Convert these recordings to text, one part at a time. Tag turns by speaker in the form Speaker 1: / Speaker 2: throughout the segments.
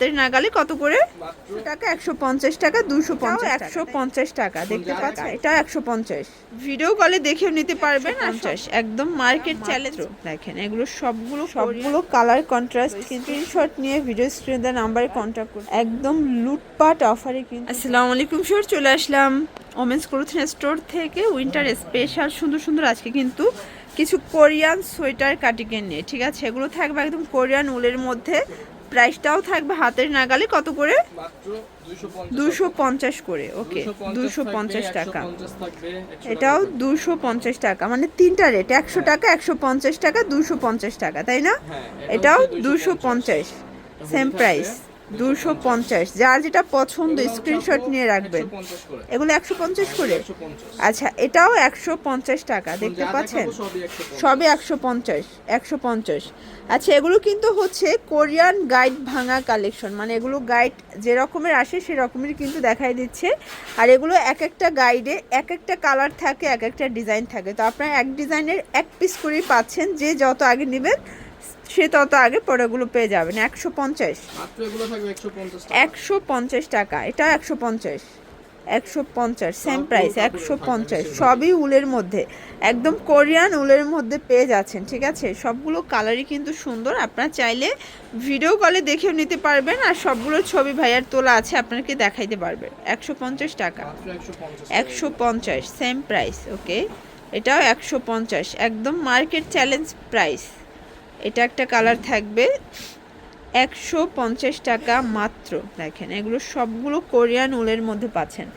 Speaker 1: হাতের নাগালে কত করে? টাকা একশো পঞ্চাশ টাকা দুশো পঞ্চাশ একশো পঞ্চাশ টাকা দেখতে পাচ্ছেন? এটা একশো পঞ্চাশ। ভিডিও কলে দেখেও নিতে পারবেন পঞ্চাশ। একদম মার্কেট চ্যালেঞ্জ দেখেন এগুলো সবগুলো সবগুলো কালার কন্ট্রাস্ট স্ক্রিনশট নিয়ে ভিডিও স্ক্রিনে দেওয়া নাম্বারে কন্ট্যাক্ট করুন। একদম লুটপাট অফারে কিন্তু। আসসালামু আলাইকুম স্যার চলে আসলাম ওমেন্স ক্লোথিং স্টোর থেকে। উইন্টার স্পেশাল সুন্দর সুন্দর আজকে কিন্তু কিছু কোরিয়ান সোয়েটার কাটিংয়ের নিয়ে। ঠিক আছে এগুলো থাকবে একদম কোরিয়ান উলের মধ্যে। প্রাইসটাও থাকবে হাতের নাগালে কত করে? দুশো পঞ্চাশ করে ওকে দুশো পঞ্চাশ টাকা।
Speaker 2: 150 থাকবে, 100
Speaker 1: এটাও দুশো পঞ্চাশ টাকা মানে তিনটা রেট একশো টাকা একশো পঞ্চাশ টাকা দুশো পঞ্চাশ টাকা তাই না?
Speaker 2: হ্যাঁ,
Speaker 1: এটাও দুশো পঞ্চাশ। Same price. দুশো পঞ্চাশ। যার যেটা পছন্দ স্ক্রিনশট নিয়ে রাখবেন।
Speaker 2: 150 করে।
Speaker 1: এগুলো একশো পঞ্চাশ করে?
Speaker 2: 150
Speaker 1: আচ্ছা এটাও একশো পঞ্চাশ টাকা দেখতে পাচ্ছেন?
Speaker 2: দেখাবো সবই 150
Speaker 1: সবে একশো পঞ্চাশ একশো পঞ্চাশ। আচ্ছা এগুলো কিন্তু হচ্ছে কোরিয়ান গাইড ভাঙা কালেকশন। মানে এগুলো গাইড যে রকমের আসে সে রকমের কিন্তু দেখাই দিচ্ছে। আর এগুলো এক একটা গাইডে এক একটা কালার থাকে এক একটা ডিজাইন থাকে। তো আপনারা এক ডিজাইনের এক পিস করেই পাচ্ছেন। যে যত আগে নেবেন সে তত আগে পরেগুলো পেয়ে যাবেন একশো পঞ্চাশ।
Speaker 2: মাত্র এগুলো থাকবে 150 টাকা।
Speaker 1: একশো পঞ্চাশ টাকা এটা একশো পঞ্চাশ। একশো পঞ্চাশ সেম প্রাইস একশো পঞ্চাশ। সবই উলের মধ্যে একদম কোরিয়ান উলের মধ্যে পেয়ে যাচ্ছেন ঠিক আছে? সবগুলো কালারই কিন্তু সুন্দর আপনারা চাইলে ভিডিও কলে দেখেও নিতে পারবেন আর সবগুলো ছবি ভাইয়ার তোলা আছে আপনাকে দেখাইতে পারবেন? একশো পঞ্চাশ টাকা। একশো পঞ্চাশ। সেম প্রাইস ওকে এটাও একশো পঞ্চাশ একদম মার্কেট চ্যালেঞ্জ প্রাইস এটা একটা কালার থাকবে। একশো পঞ্চাশ টাকা মাত্র। দেখেন, এগুলো সবগুলো কোরিয়ান উলের মধ্যে পাচ্ছেন।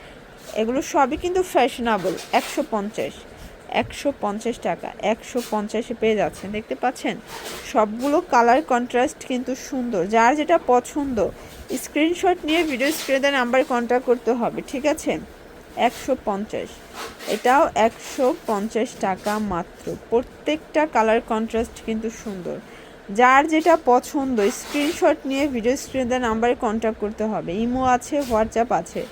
Speaker 1: এগুলো সবই কিন্তু ফ্যাশনেবল। একশো পঞ্চাশ। একশো পঞ্চাশ টাকা। একশো পঞ্চাশে পেয়ে যাচ্ছেন। দেখতে পাচ্ছেন? সবগুলো কালার কন্ট্রাস্ট কিন্তু সুন্দর। যার যেটা পছন্দ, স্ক্রিনশট নিয়ে ভিডিও স্ক্রিনে নাম্বারে কন্ট্যাক্ট করতে হবে, ঠিক আছে? একশো পঞ্চাশ। এটাও একশো পঞ্চাশ টাকা মাত্র। প্রত্যেকটা কালার কন্ট্রাস্ট কিন্তু সুন্দর। যার যেটা পছন্দ স্ক্রিনশট নিয়ে ভিডিও স্ক্রিনে নাম্বারে কন্ট্যাক্ট করতে হবে। ইমো আছে হোয়াটসঅ্যাপ আছে।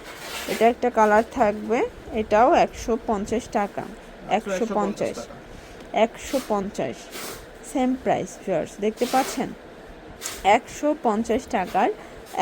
Speaker 1: এটা একটা কালার থাকবে। এটাও একশো পঞ্চাশ টাকা। একশো পঞ্চাশ একশো পঞ্চাশ। সেম প্রাইস ভিউয়ার্স দেখতে পাচ্ছেন? একশো পঞ্চাশ টাকার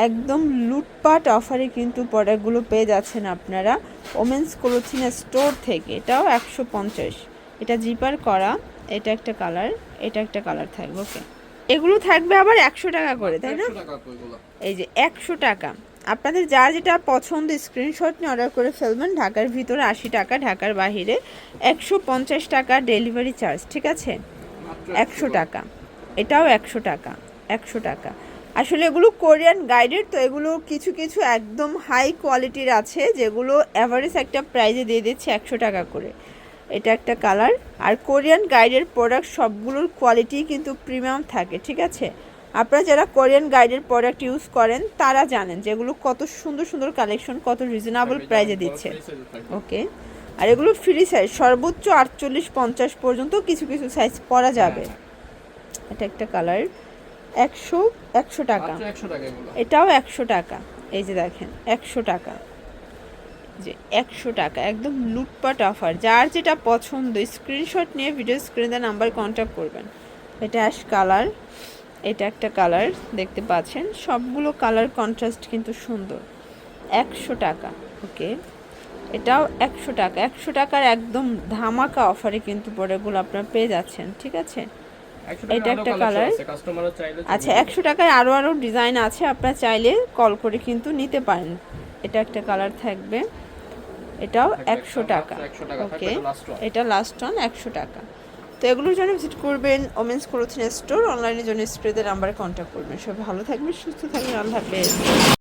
Speaker 1: একদম লুটপাট অফারে কিন্তু প্রোডাক্টগুলো পেয়ে যাচ্ছেন আপনারা। ওমেন্স ক্লোথিং স্টোর থেকে। এটাও একশো পঞ্চাশ। এটা জিপার করা এটা একটা কালার এটা একটা কালার থাকবে ওকে এগুলো থাকবে আবার একশো টাকা করে তাই না?
Speaker 2: 100 টাকা আপু এগুলো।
Speaker 1: এই যে একশো টাকা। আপনাদের যা যেটা পছন্দ স্ক্রিনশট নিয়ে অর্ডার করে ফেলবেন। ঢাকার ভিতরে আশি টাকা ঢাকার বাইরে একশো পঞ্চাশ টাকা ডেলিভারি চার্জ ঠিক আছে? একশো টাকা। এটাও একশো টাকা একশো টাকা। আসলে এগুলো কোরিয়ান গাইডেড তো এগুলো কিছু কিছু একদম হাই কোয়ালিটির আছে যেগুলো অ্যাভারেজ একটা প্রাইজে দিয়ে দিচ্ছে একশো টাকা করে। এটা একটা কালার আর কোরিয়ান গাইডের প্রোডাক্ট সবগুলোর কোয়ালিটি কিন্তু প্রিমিয়াম থাকে ঠিক আছে? আপনারা যারা কোরিয়ান গাইডের প্রোডাক্ট ইউজ করেন তারা জানেন যেগুলো কত সুন্দর সুন্দর কালেকশন কত রিজনেবল প্রাইজে দিচ্ছে। ওকে আর এগুলো ফ্রি সাইজ সর্বোচ্চ আটচল্লিশ পঞ্চাশ পর্যন্ত কিছু কিছু সাইজ পরা যাবে। এটা একটা কালার একশো একশো টাকা।
Speaker 2: মাত্র 100 টাকা এগুলো।
Speaker 1: এটাও একশো টাকা। এই যে দেখেন একশো টাকা। যে একশো টাকা একদম লুটপাট অফার যার যেটা পছন্দ স্ক্রিনশট নিয়ে ভিডিও স্ক্রিনে নাম্বার কন্ট্যাক্ট করবেন। এটা অ্যাশ কালার এটা একটা কালার দেখতে পাচ্ছেন? সবগুলো কালার কন্ট্রাস্ট কিন্তু সুন্দর। একশো টাকা ওকে? এটাও একশো টাকা। একশো টাকার একদম ধামাকা অফারে কিন্তু প্রোডাক্টগুলো আপনারা পেয়ে যাচ্ছেন ঠিক আছে?
Speaker 2: 100 টাকা
Speaker 1: এটা একটা
Speaker 2: চাইলে
Speaker 1: আচ্ছা একশো টাকায় আরও আরও ডিজাইন আছে আপনারা চাইলে কল করে কিন্তু নিতে পারেন। এটা একটা কালার থাকবে। এটাও একশো টাকা
Speaker 2: মাত্র 100 টাকা থাকবে,
Speaker 1: ওকে এটা লাস্ট অন একশো টাকা তো এগুলোর জন্য ভিজিট করবেন ওমেন্স ক্লোথিং স্টোর অনলাইনের জন্য স্প্রেদের নাম্বারে কন্ট্যাক্ট করবেন। সব ভালো থাকবেন সুস্থ থাকবেন আল্লাহ হাফেজ।